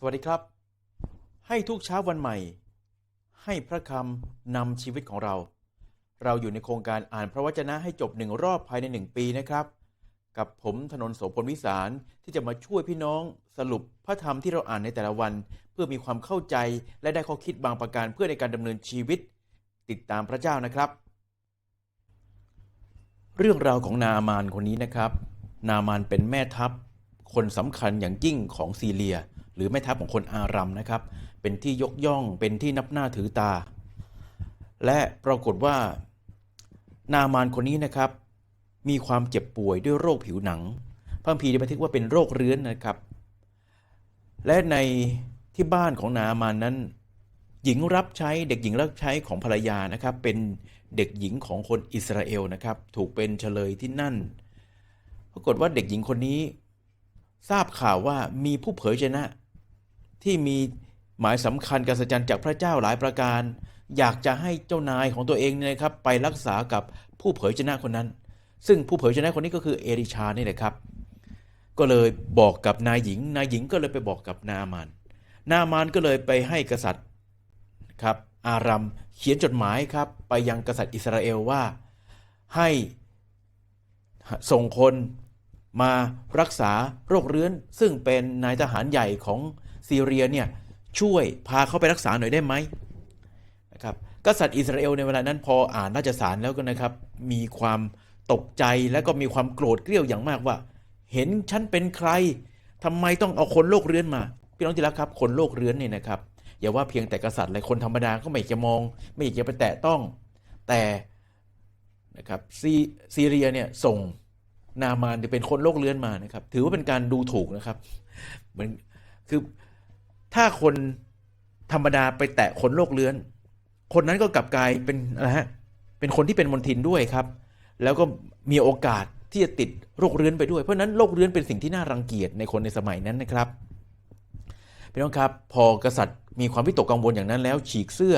สวัสดีครับ ให้ทุกเช้าวันใหม่ ให้พระคำนำชีวิตของเรา เราอยู่ในโครงการอ่านพระวจนะให้จบหนึ่งรอบภายในหนึ่งปีนะครับ กับผมถนนโสพลวิสารที่จะมาช่วยพี่น้องสรุปพระธรรมที่เราอ่านในแต่ละวัน เพื่อมีความเข้าใจและได้ข้อคิดบางประการเพื่อในการดำเนินชีวิต ติดตามพระเจ้านะครับ เรื่องราวของนามานคนนี้นะครับ นามานเป็นแม่ทัพ คนสำคัญอย่างยิ่งของซีเรีย หรือแม่ทัพของคนอารัมนะครับ เป็นที่ยกย่องเป็นที่นับหน้าถือตา และปรากฏว่า นามานคนนี้นะครับ มีความเจ็บป่วยด้วยโรคผิวหนังพระคัมภีได้บันทึกว่าเป็นโรคเรื้อนนะครับ และในที่บ้านของนามานนั้น หญิงรับใช้เด็กหญิงรับใช้ของภรรยานะครับ เป็นเด็กหญิงของคนอิสราเอลนะครับ ถูกเป็นเฉลยที่นั่น ปรากฏว่าเด็กหญิงคนนี้ทราบข่าวว่ามีผู้เผยชนะ ที่มีหมายสำคัญการสัจจันจากพระเจ้าหลายประการ อยากจะให้เจ้านายของตัวเองเนี่ยครับไปรักษากับผู้เผยชนะคนนั้น ซึ่งผู้เผยชนะคนนี้ก็คือเอลิชานี่แหละครับ ก็เลยบอกกับนายหญิง นายหญิงก็เลยไปบอกกับนามาน นามานก็เลยไปให้กษัตริย์ครับอารัมเขียนจดหมายครับไปยังกษัตริย์อิสราเอลว่าให้ส่งคนมารักษาโรคเรื้อน ซึ่งเป็นนายทหารใหญ่ของ ซีเรียเนี่ยช่วยพาเขาไปรักษาหน่อยได้ไหมนะครับกษัตริย์อิสราเอลในเวลานั้นพออ่านราชสารแล้วก็นะครับ มีความตกใจและก็มีความโกรธเกรี้ยวอย่างมากว่า เห็นฉันเป็นใครทำไมต้องเอาคนโรคเรื้อนมาพี่น้องที่รักครับคนโรคเรื้อนเนี่ยนะครับอย่าว่าเพียงแต่กษัตริย์เลยคนธรรมดาก็ไม่อยากจะมอง ไม่อยากจะไปแตะต้อง แต่นะครับซีซีเรียเนี่ยส่งนามานจะเป็นคนโรคเรื้อนมานะครับ ถือว่าเป็นการดูถูกนะครับ เหมือนคือ ถ้าคนธรรมดาไปแตะคนโรคเรื้อน คนนั้นก็กลับกลายเป็นอะฮะเป็นคนที่เป็นมลทินด้วยครับ แล้วก็มีโอกาสที่จะติดโรคเรื้อนไปด้วย เพราะนั้นโรคเรื้อนเป็นสิ่งที่น่ารังเกียจในคนในสมัยนั้นนะครับพี่น้องครับพอกษัตริย์มีความวิตกกังวลอย่างนั้นแล้วฉีกเสื้อ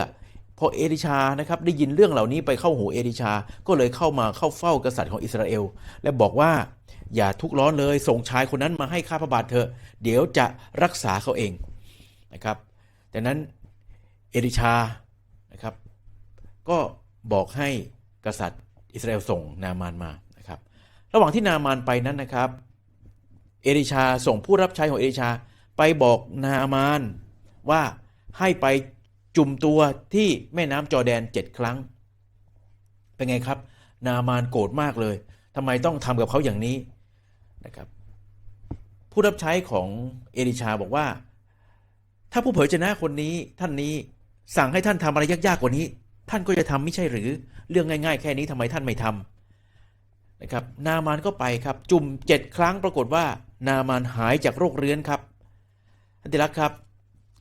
พอเอลิชานะครับได้ยินเรื่องเหล่านี้ไปเข้าหูเอลิชา ก็เลยเข้ามาเข้าเฝ้ากษัตริย์ของอิสราเอล และบอกว่าอย่าทุกข์ร้อนเลยส่งชายคนนั้นมาให้ข้าพระบาทเถอะเดี๋ยวจะรักษาเขาเอง นะครับดังนั้นเอลิชานะครับก็บอกให้กษัตริย์อิสราเอลส่งนามานมานะครับระหว่างที่นามานไปนั้นนะครับเอลิชาส่งผู้รับใช้ของเอลิชาไปบอกนามานว่าให้ไปจุ่มตัวที่แม่น้ำจอแดนเจ็ดครั้ง เป็นไงครับ นามานโกรธมากเลยทำไมต้องทำกับเขาอย่างนี้นะครับผู้รับใช้ของเอลิชาบอกว่า ถ้าผู้เผยชนะคนนี้ท่านนี้สั่งให้ท่านทำอะไรยากๆกว่านี้ ท่านก็จะทำไม่ใช่หรือเรื่องง่าย ๆ แค่นี้ทำไมท่านไม่ทำนะครับนามานก็ไปครับ จุ่มเจ็ดครั้งปรากฏว่า นามานหายจากโรคเรื้อนครับท่านที่รักครับ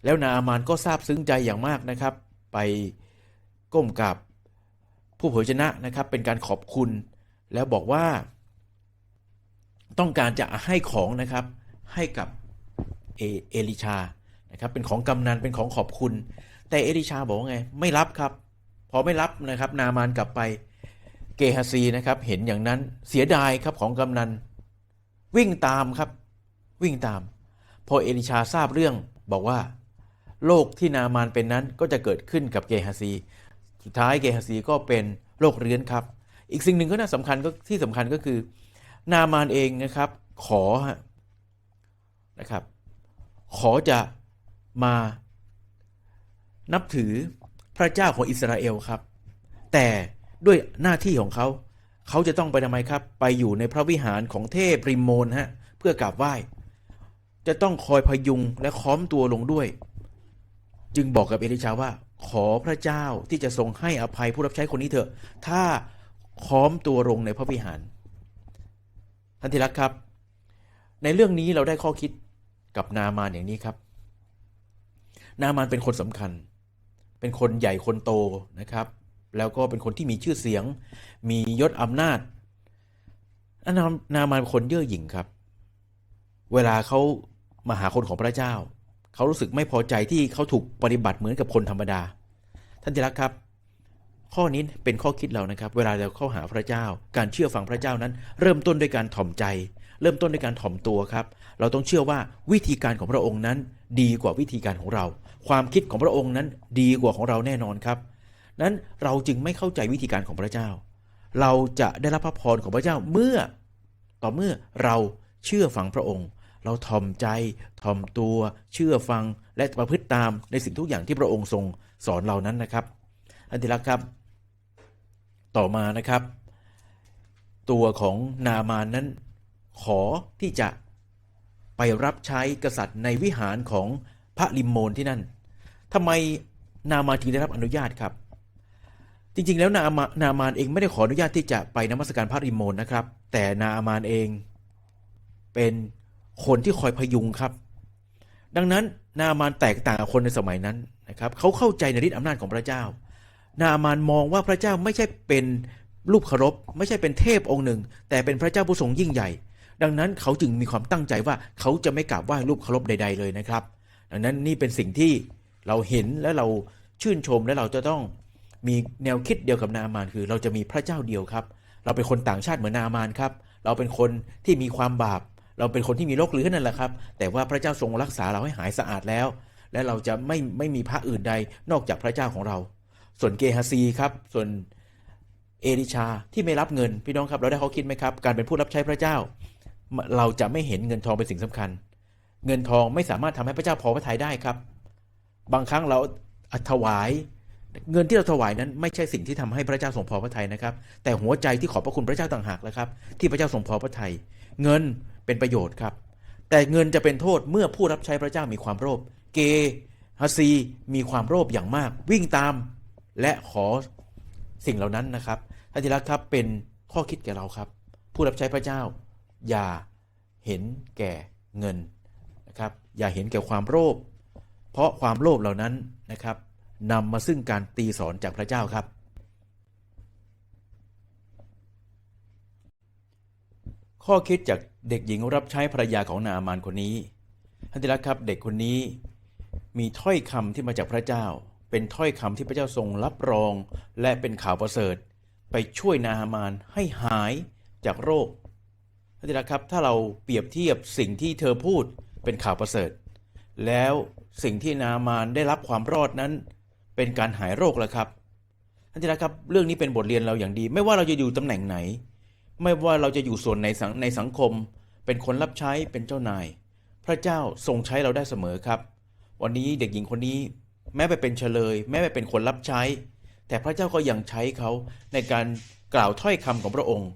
แล้วนามานก็ซาบซึ้งใจอย่างมากนะครับ ไปก้มกับผู้เผยชนะนะครับ เป็นการขอบคุณ แล้วบอกว่า ต้องการจะให้ของนะครับให้กับเอเอลิชา นะครับเป็นของกำนันเป็นของขอบคุณ แต่เอลิชาบอกว่าไงไม่รับครับ พอไม่รับนะครับนามานกลับไปเกฮาซีนะครับเห็นอย่างนั้นเสียดายครับของกำนัน วิ่งตามครับวิ่งตาม พอเอลิชาทราบเรื่องบอกว่า โรคที่นามานเป็นนั้นก็จะเกิดขึ้นกับเกฮาซี สุดท้ายเกฮาซีก็เป็นโรคเรื้อนครับ อีกสิ่งหนึ่งก็น่าสำคัญก็ที่สำคัญก็คือ นามานเองนะครับ ขอนะครับ ขอจะ มานับถือพระเจ้าของอิสราเอลครับ แต่ด้วยหน้าที่ของเขา เขาจะต้องไปทำไมครับ ไปอยู่ในพระวิหารของเทพริมโมนฮะเพื่อกราบไหว้ จะต้องคอยพยุงและค้อมตัวลงด้วย จึงบอกกับเอลิชาว่า ขอพระเจ้าที่จะทรงให้อภัยผู้รับใช้คนนี้เถอะ ถ้าค้อมตัวลงในพระวิหารท่านที่รักครับ ในเรื่องนี้เราได้ข้อคิดกับนามานอย่างนี้ครับ นามานเป็นคนสำคัญ เป็นคนใหญ่คนโตนะครับ แล้วก็เป็นคนที่มีชื่อเสียง มียศอำนาจนามนามานเป็นคนเย่อหยิ่งครับ เวลาเขามาหาคนของพระเจ้า เขารู้สึกไม่พอใจที่เขาถูกปฏิบัติเหมือนกับคนธรรมดา ท่านที่รักครับ ข้อนี้เป็นข้อคิดเรานะครับ เวลาเราเข้าหาพระเจ้า การเชื่อฟังพระเจ้านั้น เริ่มต้นด้วยการถ่อมใจ เริ่มต้นด้วยการถ่อมตัวครับ เราต้องเชื่อว่าวิธีการของพระองค์นั้น ดีกว่าวิธีการของเรา ความคิดของพระองค์นั้นดีกว่าของเราแน่นอนครับ นั้นเราจึงไม่เข้าใจวิธีการของพระเจ้า เราจะได้รับพระพรของพระเจ้าเมื่อ ต่อเมื่อเราเชื่อฟังพระองค์ เราทอมใจทอมตัว เชื่อฟังและประพฤติตามในสิ่งทุกอย่างที่พระองค์ทรงสอนเรานั้นนะครับ อันที่รักครับต่อมานะครับ ตัวของนามานนั้น ขอที่จะไปรับใช้กษัตริย์ในวิหารของพระลิมโมนที่นั่นทำไมนามานจึงได้รับอนุญาตครับ จริงๆ แล้วนามานามานเองไม่ได้ขออนุญาตที่จะไปนมัสการพระริโมนนะครับ แต่นามานเอง เป็นคนที่คอยพยุงครับ ดังนั้นนามานแตกต่างกับคนในสมัยนั้นนะครับเขาเข้าใจในฤทธิอำนาจของพระเจ้า นามานมองว่าพระเจ้าไม่ใช่เป็นรูปเคารพไม่ใช่เป็นเทพองค์หนึ่ง แต่เป็นพระเจ้าผู้ทรงยิ่งใหญ่ ดังนั้นเขาจึงมีความตั้งใจว่าเขาจะไม่กราบไหว้รูปเคารพใด ๆเลยนะครับ ดังนั้นนี่เป็นสิ่งที่เราเห็นและเราชื่นชมและเราจะต้องมีแนวคิดเดียวกับนามานคือ เราจะมีพระเจ้าเดียวครับ เราเป็นคนต่างชาติเหมือนนามานครับ เราเป็นคนที่มีความบาป เราเป็นคนที่มีโรคเรื้อนนั่นแหละครับ แต่ว่าพระเจ้าทรงรักษาเราให้หายสะอาดแล้ว และเราจะไม่ไม่มีพระอื่นใดนอกจากพระเจ้าของเรา ส่วนเกฮาซีครับส่วนเอลิชาที่ไม่รับเงินพี่น้องครับเราได้เขาคิดไหมครับ การเป็นผู้รับใช้พระเจ้า เราจะไม่เห็นเงินทองเป็นสิ่งสำคัญ เงินทองไม่สามารถทำให้พระเจ้าพอพระทัยได้ครับ บางครั้งเราถวาย เงินที่เราถวายนั้นไม่ใช่สิ่งที่ทำให้พระเจ้าทรงพอพระทัยนะครับ แต่หัวใจที่ขอบพระคุณพระเจ้าต่างหากแล้วครับ ที่พระเจ้าทรงพอพระทัยเงินเป็นประโยชน์ครับ แต่เงินจะเป็นโทษเมื่อผู้รับใช้พระเจ้ามีความโลภเกฮัสซีมีความโลภอย่างมาก วิ่งตามและขอสิ่งเหล่านั้นนะครับท่านที่รักครับเป็นข้อคิดแก่เราครับ ผู้รับใช้พระเจ้า อย่าเห็นแก่เงินนะครับอย่าเห็นแก่ความโลภเพราะความโลภเหล่านั้นนะครับนำมาซึ่งการตีสอนจากพระเจ้าครับ ข้อคิดจากเด็กหญิงรับใช้ภรรยาของนามานคนนี้ท่านที่รักครับเด็กคนนี้มีถ้อยคำที่มาจากพระเจ้า เป็นถ้อยคำที่พระเจ้าทรงรับรอง และเป็นข่าวประเสริฐ ไปช่วยนามานให้หายจากโรค ท่านที่รักครับ ถ้าเราเปรียบเทียบสิ่งที่เธอพูดเป็นข่าวประเสริฐ แล้วสิ่งที่นามานได้รับความรอดนั้น เป็นการหายโรคแล้วครับท่านที่รักครับ เรื่องนี้เป็นบทเรียนเราอย่างดี ไม่ว่าเราจะอยู่ตำแหน่งไหน ไม่ว่าเราจะอยู่ส่วนในสังในสังคม เป็นคนรับใช้เป็นเจ้านาย พระเจ้าทรงใช้เราได้เสมอครับ วันนี้เด็กหญิงคนนี้ แม้ไปเป็นเฉลย แม้ไปเป็นคนรับใช้ แต่พระเจ้าก็ยังใช้เขาในการกล่าวถ้อยคำของพระองค์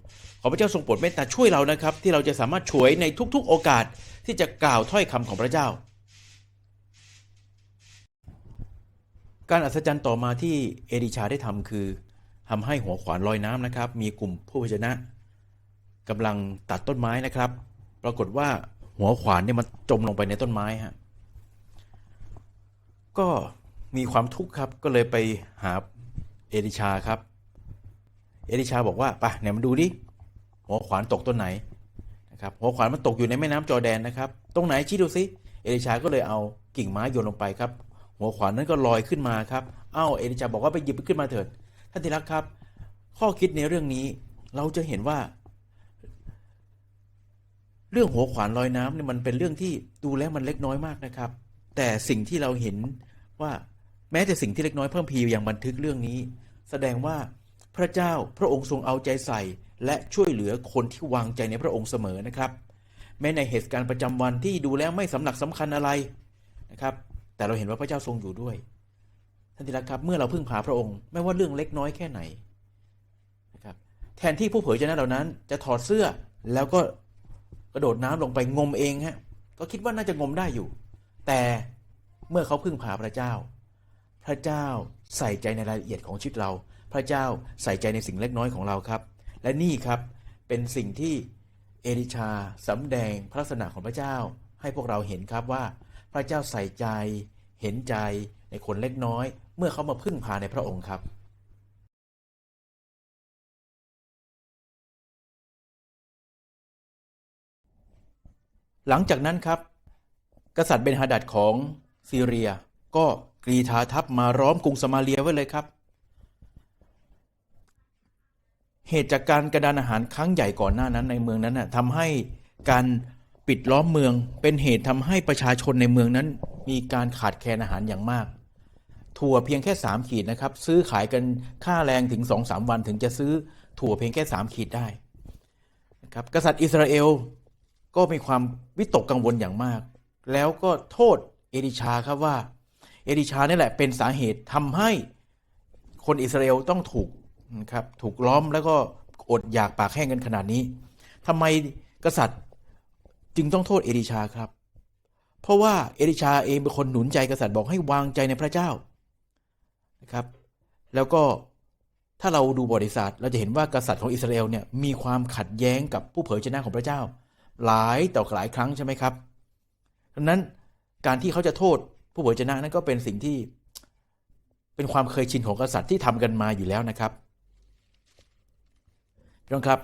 ขอพระเจ้าทรงโปรดเมตตาช่วยเรานะครับ ที่เราจะสามารถช่วยในทุกๆ โอกาสที่จะกล่าวถ้อยคำของพระเจ้า การอัศจรรย์ต่อมาที่เอดิชาได้ทำคือทำให้หัวขวานลอยน้ำนะครับ มีกลุ่มผู้พชนะกำลังตัดต้นไม้นะครับ ปรากฏว่าหัวขวานเนี่ยมันจมลงไปในต้นไม้ฮะก็มีความทุกข์ครับก็เลยไปหาเอลิชาครับ เอลิชาบอกว่าไปเนี่ยมาดูดิ หัวขวานตกต้นไหนนะครับหัวขวานมันตกอยู่ในแม่น้ำจอแดนนะครับ ตรงไหนชี้ดูซิเอลิชาก็เลยเอากิ่งไม้โยนลงไปครับ หัวขวานนั้นก็ลอยขึ้นมาครับอ้าวเอลิชาบอกว่าไปหยิบขึ้นมาเถิดท่านที่รักครับ ข้อคิดในเรื่องนี้เราจะเห็นว่า เรื่องหัวขวานลอยน้ำเนี่ยมันเป็นเรื่องที่ดูแล้วมันเล็กน้อยมากนะครับ แต่สิ่งที่เราเห็นว่าแม้แต่สิ่งที่เล็กน้อยเพิ่มพีอย่างบันทึกเรื่องนี้ แสดงว่าพระเจ้าพระองค์ทรงเอาใจใส่ และช่วยเหลือคนที่วางใจในพระองค์เสมอนะครับ แม้ในเหตุการณ์ประจำวันที่ดูแล้วไม่สำหนักสำคัญอะไรนะครับ แต่เราเห็นว่าพระเจ้าทรงอยู่ด้วยท่านที่รักครับเมื่อเราพึ่งพาพระองค์ไม่ว่าเรื่องเล็กน้อยแค่ไหนนะครับแทนที่ผู้เผยชนะเหล่านั้น จะถอดเสื้อแล้วก็กระโดดน้ำลงไปงมเองฮะก็คิดว่าน่าจะงมได้อยู่ แต่เมื่อเขาพึ่งพาพระเจ้า พระเจ้าใส่ใจในรายละเอียดของชีวิตเรา พระเจ้าใส่ใจในสิ่งเล็กน้อยของเราครับ และนี่ครับเป็นสิ่งที่เอลิชาสำแดงพระลักษณะของพระเจ้า ให้พวกเราเห็นครับว่า พระเจ้าใส่ใจ เห็นใจในคนเล็กน้อย เมื่อเขามาพึ่งพาในพระองค์ครับหลังจากนั้นครับ กษัตริย์เบนฮาดัดของซีเรีย ก็กรีธาทัพมาร้อมกรุงสมาเรียไว้เลยครับ เหตุจากการกระดานอาหารครั้งใหญ่ก่อนหน้านั้นในเมืองนั้นน่ะทำให้การปิดล้อมเมืองเป็นเหตุทำให้ประชาชนในเมืองนั้น มีการขาดแคลนอาหารอย่างมาก ถั่วเพียงแค่ 3 ขีดนะครับ ซื้อขายกันค่าแรงถึง 2-3 วันถึงจะซื้อถั่วเพียงแค่ 3 ขีดได้นะครับกษัตริย์อิสราเอลก็มีความวิตกกังวลอย่างมาก แล้วก็โทษเอลิชาครับว่า เอลิชานี่แหละเป็นสาเหตุทำให้คนอิสราเอลต้องถูก นะครับถูกล้อมแล้วก็อดอยากปากแห้งกันขนาดนี้ทำไมกษัตริย์จึงต้องโทษเอลิชาครับ เพราะว่าเอลิชาเองเป็นคนหนุนใจกษัตริย์บอกให้วางใจในพระเจ้านะครับ แล้วก็ถ้าเราดูบริษัทเราจะเห็นว่ากษัตริย์ของอิสราเอลเนี่ยมีความขัดแย้งกับผู้เผยชนะของพระเจ้า หลายต่อหลายครั้งใช่ไหมครับดังนั้นการที่เขาจะโทษผู้เผยชนะนั้นก็เป็นสิ่งที่เป็นความเคยชินของกษัตริย์ที่ทำกันมาอยู่แล้วนะครับ น้องครับ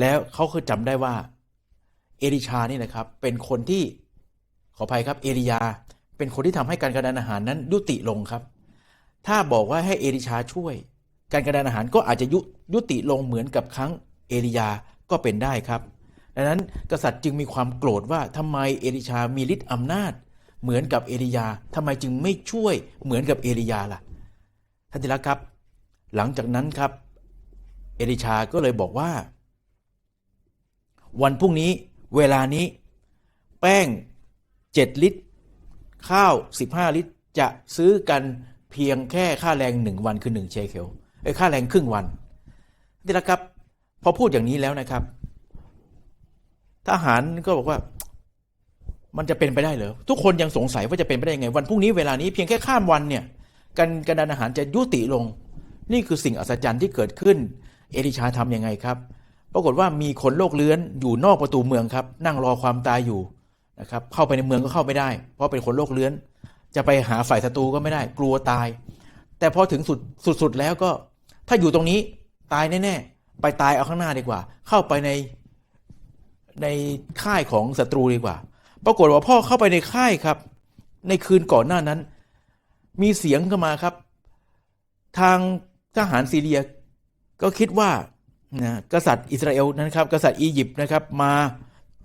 แล้วเขาเคยจำได้ว่า เอลิชานี่นะครับ เป็นคนที่ขออภัยครับ เอลียา เป็นคนที่ทำให้การกระดานอาหารนั้นยุติลงครับ ถ้าบอกว่าให้เอลิชาช่วย การกระดานอาหารก็อาจจะยุยุติลงเหมือนกับครั้งเอลียาก็เป็นได้ครับ ดังนั้นกษัตริย์จึงมีความโกรธว่าทำไมเอลิชามีฤทธิ์อำนาจ เหมือนกับเอลียาทำไมจึงไม่ช่วยเหมือนกับเอลียาล่ะท่านที่รักครับ หลังจากนั้นครับ เอลิชาก็เลยบอกว่า วันพรุ่งนี้เวลานี้แป้ง 7 ลิตร ข้าว 15 ลิตร จะซื้อกันเพียงแค่ค่าแรงหนึ่งวันคือ 1 เชเคลไอ้ค่าแรงครึ่งวันนี่แหละครับ พอพูดอย่างนี้แล้วนะครับ ทหารก็บอกว่ามันจะเป็นไปได้เหรอทุกคนยังสงสัยว่าจะเป็นไปได้ยังไง วันพรุ่งนี้เวลานี้เพียงแค่ข้ามวันเนี่ยการการดานอาหารจะยุติลง นี่คือสิ่งอัศจรรย์ที่เกิดขึ้น เอลิชาทำยังไงครับ ปรากฏว่ามีคนโรคเลื้อนอยู่นอกประตูเมืองครับ นั่งรอความตายอยู่นะครับ เข้าไปในเมืองก็เข้าไม่ได้ เพราะเป็นคนโรคเลื้อน จะไปหาฝ่ายศัตรูก็ไม่ได้ กลัวตาย แต่พอถึงสุดสุดๆแล้วก็ ถ้าอยู่ตรงนี้ตายแน่ๆไปตายเอาข้างหน้าดีกว่า เข้าไปในในค่ายของศัตรูดีกว่า ปรากฏว่าพ่อเข้าไปในค่ายครับ ในคืนก่อนหน้านั้น มีเสียงเข้ามาครับ ทางทหารซีเรีย ก็คิดว่านะกษัตริย์อิสราเอลนะครับกษัตริย์อียิปต์นะครับมา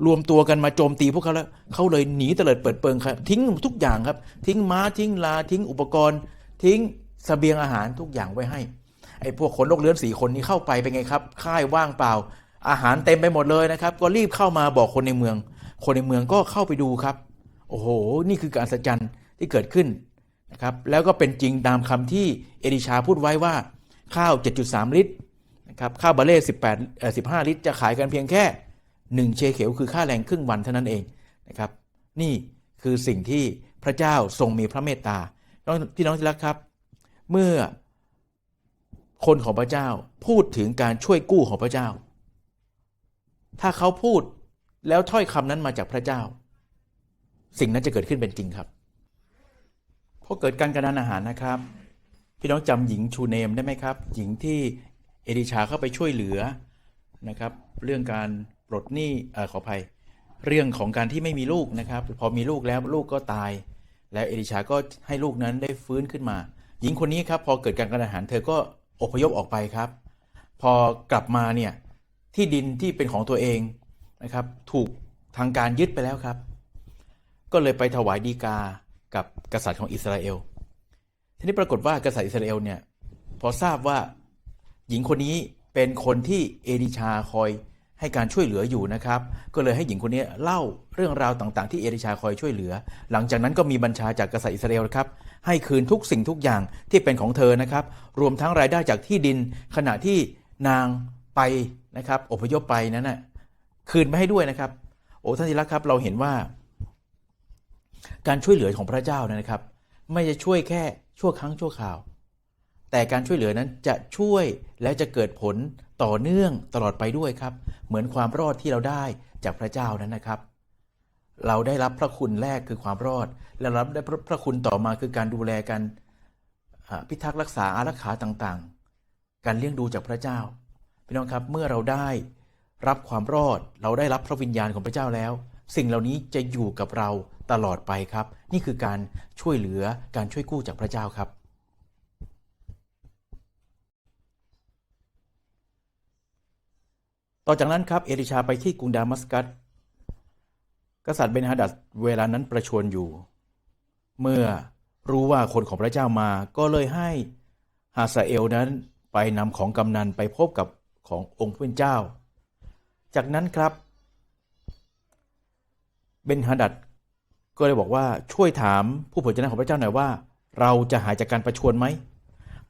รวมตัวกันมาโจมตีพวกเขาแล้วเขาเลยหนีเตลิดเปิดเปิงครับทิ้งทุกอย่างครับ ทิ้งม้าทิ้งลาทิ้งอุปกรณ์ ทิ้งเสบียงอาหารทุกอย่างไว้ให้ไอ้พวกคนโรคเลื้อนสี่คนนี้เข้าไปเป็นไงครับ ค่ายว่างเปล่า อาหารเต็มไปหมดเลยนะครับ ก็รีบเข้ามาบอกคนในเมือง คนในเมืองก็เข้าไปดูครับ โอ้โห นี่คือการสัจจันที่เกิดขึ้นนะครับแล้วก็เป็นจริงตามคำที่เอลิชาพูดไว้ว่า ข้าว 7.3 ลิตรนะครับข้าวบาเล่18เอ่อ15 ลิตร จะขายกันเพียงแค่ 1 เชเขลคือค่าแรงครึ่งวันเท่านั้นเองนะครับนี่คือสิ่งที่พระเจ้าทรงมีพระเมตตาน้องพี่น้องที่รักครับ เมื่อคนของพระเจ้าพูดถึงการช่วยกู้ของพระเจ้า ถ้าเขาพูดแล้วถ้อยคำนั้นมาจากพระเจ้า สิ่งนั้นจะเกิดขึ้นเป็นจริงครับพอเกิดการกระดานอาหารนะครับ พี่น้องจำหญิงชูเนมได้ไหมครับ หญิงที่เอลิชาเข้าไปช่วยเหลือนะครับ เรื่องการปลดหนี้เออขออภัย เรื่องของการที่ไม่มีลูกนะครับ พอมีลูกแล้วลูกก็ตาย แล้วเอลิชาก็ให้ลูกนั้นได้ฟื้นขึ้นมา หญิงคนนี้ครับพอเกิดการกระดานอาหารเธอก็อพยพออกไปครับ พอกลับมาเนี่ยที่ดินที่เป็นของตัวเองนะครับ ถูกทางการยึดไปแล้วครับ ก็เลยไปถวายดีกากับกษัตริย์ของอิสราเอล ทีนี้ปรากฏว่ากษัตริย์อิสราเอลเนี่ยพอทราบว่าหญิงคนนี้เป็นคนที่เอลิชาคอยให้การช่วยเหลืออยู่นะครับ ก็เลยให้หญิงคนนี้เล่าเรื่องราวต่างๆ ที่เอลิชาคอยช่วยเหลือ หลังจากนั้นก็มีบัญชาจากกษัตริย์อิสราเอลครับ ให้คืนทุกสิ่งทุกอย่างที่เป็นของเธอนะครับ รวมทั้งรายได้จากที่ดินขณะที่นางไปนะครับอพยพไปนั้นนะคืนมาให้ด้วยนะครับ โอ้ท่านที่รักครับเราเห็นว่า การช่วยเหลือของพระเจ้านะครับ ไม่จะช่วยแค่ ชั่วครั้งชั่วคราว แต่การช่วยเหลือนั้นจะช่วยและจะเกิดผลต่อเนื่องตลอดไปด้วยครับ เหมือนความรอดที่เราได้จากพระเจ้านั้นนะครับ เราได้รับพระคุณแรกคือความรอด และรับได้พระคุณต่อมาคือการดูแลกันพิทักษ์รักษาอารักขาต่างๆ การเลี้ยงดูจากพระเจ้าพี่น้องครับเมื่อเราได้รับความรอดเราได้รับพระวิญญาณของพระเจ้าแล้ว สิ่งเหล่านี้จะอยู่กับเรา ตลอดไปครับ นี่คือการช่วยเหลือการช่วยกู้จากพระเจ้าครับต่อจากนั้นครับเอลิชาไปที่กรุงดามัสกัส กษัตริย์เบนฮาดัดเวลานั้นประชวรอยู่ เมื่อรู้ว่าคนของพระเจ้ามาก็เลยให้ฮาซาเอลนั้นไปนำของกำนันไปพบกับขององค์พระผู้เป็นเจ้า จากนั้นครับ เบนฮาดัด ก็เลยบอกว่าช่วยถามผู้เผยชนะของพระเจ้าหน่อยว่า เราจะหายจากการประชวรไหม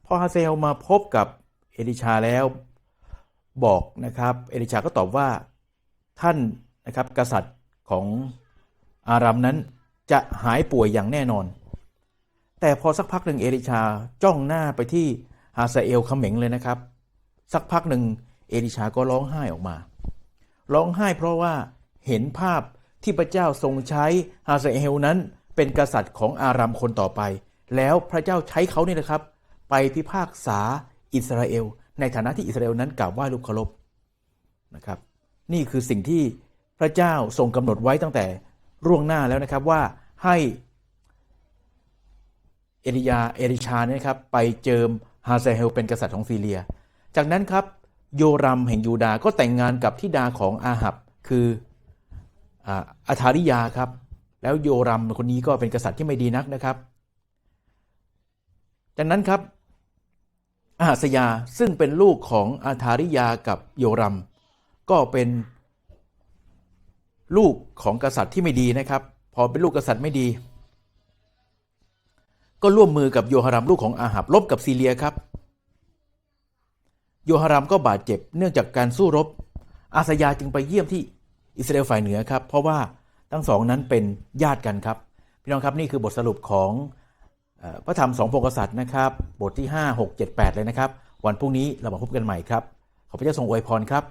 พอฮาเอลมาพบกับเอลิชาแล้วบอกนะครับ เอลิชาก็ตอบว่าท่านนะครับกษัตริย์ของอารัมนั้นจะหายป่วยอย่างแน่นอน แต่พอสักพักหนึ่งเอลิชาจ้องหน้าไปที่ฮาซาเอลเขม็งเลยนะครับ สักพักหนึ่งเอลิชาก็ร้องไห้ออกมา ร้องไห้เพราะว่าเห็นภาพ ที่พระเจ้าทรงใช้ฮาเซเอลนั้น เป็นกษัตริย์ของอารัมคนต่อไป แล้วพระเจ้าใช้เขาเนี่ยนะครับ ไปพิพากษาอิสราเอล ในฐานะที่อิสราเอลนั้นกราบไหว้รูปเคารพนะครับ นี่คือสิ่งที่พระเจ้าทรงกำหนดไว้ตั้งแต่ร่วงหน้าแล้วนะครับว่าให้เอลียาเอลิชาเนี่ยครับไปเจิมฮาเซเฮลเป็นกษัตริย์ของซีเรีย จากนั้นครับโยรัมแห่งยูดาห์ก็แต่งงานกับธิดาของอาหับ คือ อาธาริยาครับ แล้วโยรัมคนนี้ก็เป็นกษัตริย์ที่ไม่ดีนักนะครับ จากนั้นครับอาหัสยาซึ่งเป็นลูกของอาธาริยากับโยรัม ก็เป็นลูกของกษัตริย์ที่ไม่ดีนะครับ พอเป็นลูกกษัตริย์ไม่ดี ก็ร่วมมือกับโยฮารัมลูกของอาหับลบกับซีเรียครับ โยฮารัมก็บาดเจ็บเนื่องจากการสู้รบ อาสยาจึงไปเยี่ยมที่ อิสราเอลฝ่ายเหนือครับ เพราะว่าทั้งสองนั้นเป็นญาติกันครับ พี่น้องครับนี่คือบทสรุปของพระธรรมสองพงศ์กษัตริย์นะครับ บทที่ 5 6 7 8 เลยนะครับ วันพรุ่งนี้เรามาพบกันใหม่ครับ ขอพระเจ้าทรงอวยพรครับ